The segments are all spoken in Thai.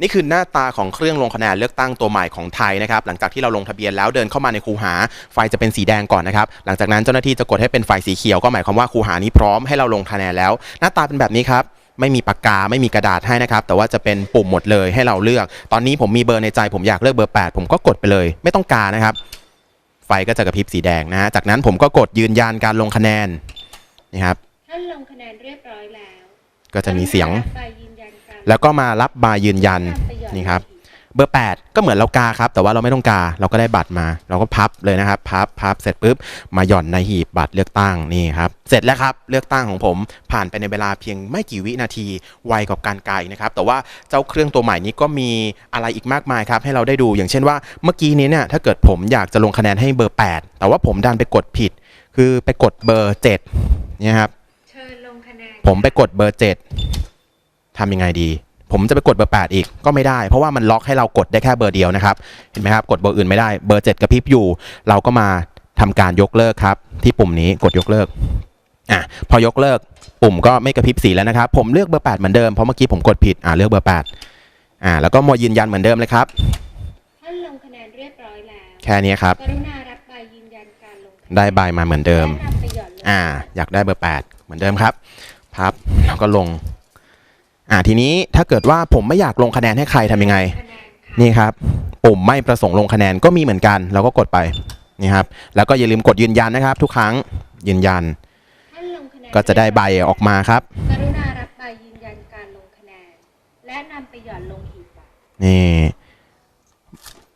นี่คือหน้าตาของเครื่องลงคะแนนเลือกตั้งตัวใหม่ของไทยนะครับหลังจากที่เราลงทะเบียนแล้วเดินเข้ามาในคูหา ไฟจะเป็นสีแดงก่อนนะครับหลังจากนั้นเจ้าหน้าที่จะกดให้เป็นไฟสีเขียวก็หมายความว่าคูหานี้พร้อมให้เราลงคะแนนแล้ว หน้าตาเป็นแบบนี้ครับไม่มีปากกาไม่มีกระดาษให้นะครับ แต่ว่าจะเป็นปุ่มหมดเลยให้เราเลือก ตอนนี้ผมมีเบอร์ในใจผมอยากเลือกเบอร์ 8 ผมก็กดไปเลย ไม่ต้องกานะครับ ไฟก็จะกระพริบสีแดงนะฮะจากนั้นผมก็กดยืนยันการลงคะแนนนี่ครับท่านลงคะแนนเรียบร้อยแล้ว ก็จะมีเสียงใบยืนยันการแล้วก็มารับบายยืนยันนี่ครับเบอร์ 8 ก็เหมือนเรากาครับ แต่ว่าเราไม่ต้องกา เราก็ได้บัตรมา เราก็พับเลยนะครับ พับพับเสร็จปุ๊บ มาหย่อนในหีบบัตรเลือกตั้งนี่ครับ เสร็จแล้วครับ เลือกตั้งของผม ผ่านไปในเวลาเพียงไม่กี่วินาที ไวกว่าการกาอีกนะครับ แต่ว่าเจ้าเครื่องตัวใหม่นี้ก็มีอะไรอีกมากมายครับ ให้เราได้ดู อย่างเช่นว่าเมื่อกี้นี้เนี่ย ถ้าเกิดผมอยากจะลงคะแนนให้เบอร์ 8 แต่ว่าผมดันไปกดผิด คือไปกดเบอร์7เนี่ยครับ ผมไปกดเบอร์ 7ทำยังไงดี ผมจะไปกดเบอร์ 8 อีกก็ไม่ได้ เพราะว่ามันล็อกให้เรากดได้แค่เบอร์เดียวนะครับ เห็นไหมครับ กดเบอร์อื่นไม่ได้ เบอร์ 7กระพริบอยู่ เราก็มาทำการยกเลิกครับ ที่ปุ่มนี้กดยกเลิกอะพอยกเลิกปุ่มก็ไม่กระพริบสีแล้วนะครับ ผมเลือกเบอร์ 8 เหมือนเดิม เพราะเมื่อกี้ผมกดผิด อ่าเลือกเบอร์ 8 อ่าแล้วก็มายืนยันเหมือนเดิมเลยครับท่านลงคะแนนเรียบร้อยแล้ว แค่นี้ครับ กรุณารับใบยืนยันการลงคะแนนได้ใบมาเหมือนเดิมและนำไปหย่อนลงอ่า อยากได้เบอร์ 8 เหมือนเดิมครับ พับแล้วก็ลง อ่าทีนี้ถ้าเกิดว่าผมไม่อยากลงคะแนนให้ใครทำยังไงคะแนนค่ะนี่ครับ ปุ่มไม่ประสงค์ลงคะแนนก็มีเหมือนกัน เราก็กดไปนี่ครับ แล้วก็อย่าลืมกดยืนยันนะครับ ทุกครั้งยืนยันท่านลงคะแนนก็จะได้ใบออกมาครับกรุณารับใบยืนยันการลงคะแนน และนำไปหย่อนลงหีบบัตรนี่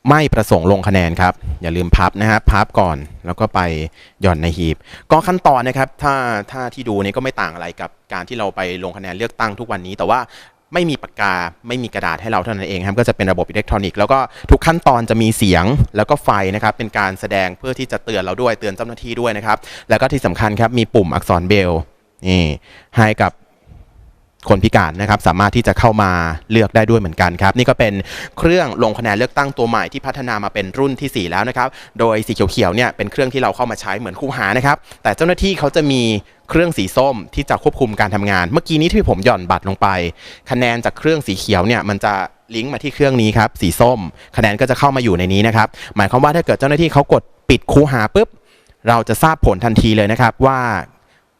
ไม่ประสงค์ลงคะแนนครับ อย่าลืมพับนะครับพับก่อนแล้วก็ไปหย่อนในหีบ ก็ขั้นตอนนะครับ ถ้าถ้าที่ดูนี่ก็ไม่ต่างอะไรกับการที่เราไปลงคะแนนเลือกตั้งทุกวันนี้ แต่ว่าไม่มีปากกาไม่มีกระดาษให้เราเท่านั้นเองครับก็จะเป็นระบบอิเล็กทรอนิกส์แล้วก็ทุกขั้นตอนจะมีเสียงแล้วก็ไฟนะครับ เป็นการแสดงเพื่อที่จะเตือนเราด้วยเตือนเจ้าหน้าที่ด้วยนะครับ แล้วก็ที่สำคัญครับมีปุ่มอักษรเบลนี่ให้กับ คนพิการนะครับสามารถที่จะเข้ามาเลือกได้ด้วยเหมือนกันครับ นี่ก็เป็นเครื่องลงคะแนนเลือกตั้งตัวใหม่ที่พัฒนามาเป็นรุ่นที่ 4 แล้วนะครับ โดยสีเขียวๆเนี่ยเป็นเครื่องที่เราเข้ามาใช้เหมือนคู่หานะครับ แต่เจ้าหน้าที่เขาจะมีเครื่องสีส้มที่จะควบคุมการทำงาน เมื่อกี้นี้ที่ผมหย่อนบัตรลงไป คะแนนจากเครื่องสีเขียวเนี่ยมันจะลิงก์มาที่เครื่องนี้ครับสีส้ม คะแนนก็จะเข้ามาอยู่ในนี้นะครับหมายความว่าถ้าเกิดเจ้าหน้าที่เขากดปิดคูหาปุ๊บเราจะทราบผลทันทีเลยนะครับว่า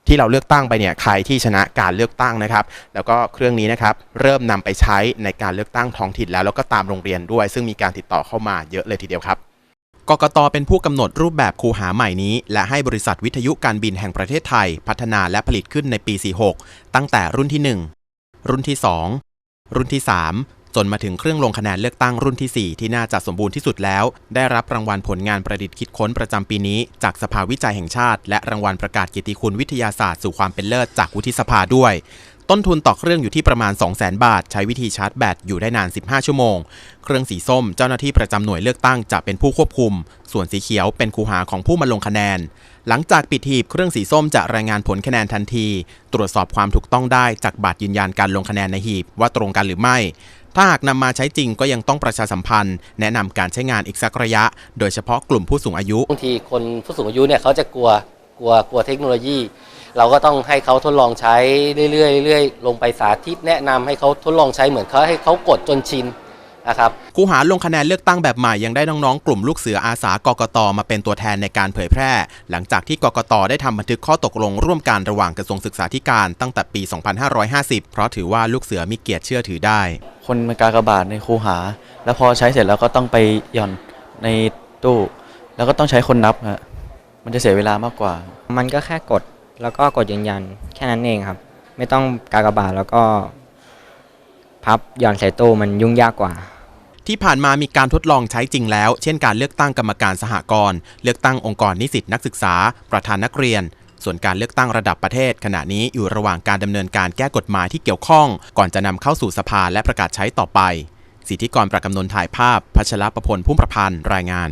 ที่เราเลือกตั้งไปเนี่ยใครที่ชนะการเลือกตั้งนะครับ แล้วก็เครื่องนี้นะครับเริ่มนำไปใช้ในการเลือกตั้งท้องถิ่นแล้วแล้วก็ตามโรงเรียนด้วย ซึ่งมีการติดต่อเข้ามาเยอะเลยทีเดียวครับกกตเป็นผู้กำหนดรูปแบบคูหาใหม่นี้ และให้บริษัทวิทยุการบินแห่งประเทศไทย พัฒนาและผลิตขึ้นในปี 46 ตั้งแต่รุ่นที่ 1 รุ่นที่ 2 รุ่นที่ 3 จนมาถึงเครื่องลงคะแนนเลือกตั้งรุ่นที่ 4 ที่น่าจะสมบูรณ์ที่สุดแล้ว ได้รับรางวัลผลงานประดิษฐ์คิดค้นประจำปีนี้ จากสภาวิจัยแห่งชาติ และรางวัลประกาศเกียรติคุณวิทยาศาสตร์สู่ความเป็นเลิศจากวุฒิสภาด้วยต้นทุนต่อเครื่องอยู่ที่ประมาณ 200,000 บาท ใช้วิธีชาร์จแบตอยู่ได้นาน 15 ชั่วโมง เครื่องสีส้มเจ้าหน้าที่ประจำหน่วยเลือกตั้งจะเป็นผู้ควบคุม ส่วนสีเขียวเป็นคูหาของผู้มาลงคะแนน หลังจากปิดหีบเครื่องสีส้มจะรายงานผลคะแนนทันที ตรวจสอบความถูกต้องได้จากบัตรยืนยันการลงคะแนนในหีบว่าตรงกันหรือไม่ ถ้าหากนำมาใช้จริงก็ยังต้องประชาสัมพันธ์ แนะนำการใช้งานอีกสักระยะ โดยเฉพาะกลุ่มผู้สูงอายุ บางทีคนผู้สูงอายุเนี่ยเขาจะกลัวกลัวกลัวเทคโนโลยี เราก็ต้องให้เขาทดลองใช้เรื่อยๆเรื่อยๆลงไปสาธิตแนะนำให้เขาทดลองใช้เหมือนเขาให้เขากดจนชินนะครับ คูหาลงคะแนนเลือกตั้งแบบใหม่ยังได้น้องๆ กลุ่มลูกเสืออาสากกตมาเป็นตัวแทนในการเผยแพร่ หลังจากที่กกตได้ทำบันทึกข้อตกลงร่วมกันระหว่างกระทรวงศึกษาธิการตั้งแต่ปี 2550 เพราะถือว่าลูกเสือมีเกียรติเชื่อถือได้ คนมากากบาทในคูหา แล้วพอใช้เสร็จแล้วก็ต้องไปหย่อนในตู้ แล้วก็ต้องใช้คนนับฮะมันจะเสียเวลามากกว่า มันก็แค่กดแล้วก็กดยืนยันแค่นั้นเองครับ ไม่ต้องกากบาทแล้วก็ พับหย่อนใส่ตู้มันยุ่งยากกว่า ที่ผ่านมามีการทดลองใช้จริงแล้ว เช่นการเลือกตั้งกรรมการสหกรณ์เลือกตั้งองค์กรนิสิตนักศึกษา ประธานนักเรียน ส่วนการเลือกตั้งระดับประเทศ ขณะนี้อยู่ระหว่างการดำเนินการแก้กฎหมายที่เกี่ยวข้อง ก่อนจะนำเข้าสู่สภาและประกาศใช้ต่อไป สิทธิกรประกำนนถ่ายภาพ พัชรประพลพุ่มประพันธ์รายงาน